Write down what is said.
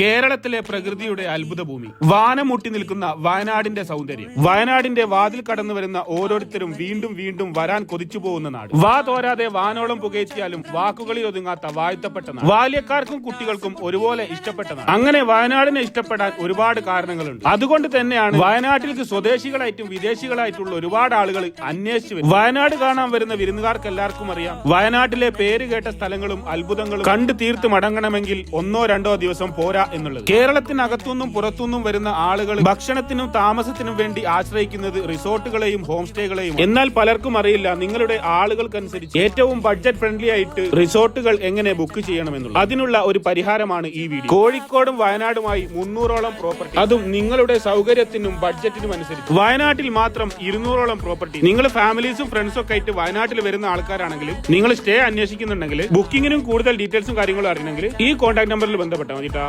കേരളത്തിലെ പ്രകൃതിയുടെ അത്ഭുത ഭൂമി വാനമുട്ടി നിൽക്കുന്ന വയനാടിന്റെ സൗന്ദര്യം. വയനാടിന്റെ വാതിൽ കടന്നു വരുന്ന ഓരോരുത്തരും വീണ്ടും വീണ്ടും വരാൻ കൊതിച്ചു പോകുന്ന നാട്. വാ തോരാതെ വാനോളം പുകയറ്റിയാലും വാക്കുകളിൽ ഒതുങ്ങാത്ത വാഴ്ത്തപ്പെട്ട നാട്. ബാല്യക്കാർക്കും കുട്ടികൾക്കും ഒരുപോലെ ഇഷ്ടപ്പെട്ട നാട്. അങ്ങനെ വയനാടിനെ ഇഷ്ടപ്പെടാൻ ഒരുപാട് കാരണങ്ങളുണ്ട്. അതുകൊണ്ട് തന്നെയാണ് വയനാട്ടിലേക്ക് സ്വദേശികളായിട്ടും വിദേശികളായിട്ടുള്ള ഒരുപാട് ആളുകൾ അന്വേഷിച്ചു വയനാട് കാണാൻ വരുന്ന വിരുന്നുകാർക്ക് എല്ലാവർക്കും അറിയാം. വയനാട്ടിലെ പേര് കേട്ട സ്ഥലങ്ങളും അത്ഭുതങ്ങളും കണ്ടു തീർത്ത് മടങ്ങണമെങ്കിൽ ഒന്നോ രണ്ടോ ദിവസം പോരാ എന്നുള്ളത്. കേരളത്തിനകത്തുനിന്നും പുറത്തുനിന്നും വരുന്ന ആളുകൾ ഭക്ഷണത്തിനും താമസത്തിനും വേണ്ടി ആശ്രയിക്കുന്നത് റിസോർട്ടുകളെയും ഹോം സ്റ്റേകളെയും എന്നാൽ പലർക്കും അറിയില്ല നിങ്ങളുടെ ആളുകൾക്കനുസരിച്ച് ഏറ്റവും ബഡ്ജറ്റ് ഫ്രണ്ട്ലി ആയിട്ട് റിസോർട്ടുകൾ എങ്ങനെ ബുക്ക് ചെയ്യണമെന്നുള്ളത്. അതിനുള്ള ഒരു പരിഹാരമാണ് ഈ വീഡിയോ. കോഴിക്കോടും വയനാടുമായി മുന്നൂറോളം പ്രോപ്പർട്ടി അതും നിങ്ങളുടെ സൗകര്യത്തിനും ബഡ്ജറ്റിനും അനുസരിച്ച്. വയനാട്ടിൽ മാത്രം ഇരുന്നൂറോളം പ്രോപ്പർട്ടി നിങ്ങൾ ഫാമിലീസും ഫ്രണ്ട്സും ഒക്കെ ആയിട്ട് വയനാട്ടിൽ വരുന്ന ആൾക്കാരാണെങ്കിൽ നിങ്ങൾ സ്റ്റേ അന്വേഷിക്കുന്നുണ്ടെങ്കിൽ ബുക്കിങ്ങിനും കൂടുതൽ ഡീറ്റെയിൽസും കാര്യങ്ങളും അറിയണമെങ്കിൽ ഈ കോൺടാക്ട് നമ്പറിൽ ബന്ധപ്പെട്ടാൽ മതിട്ടാ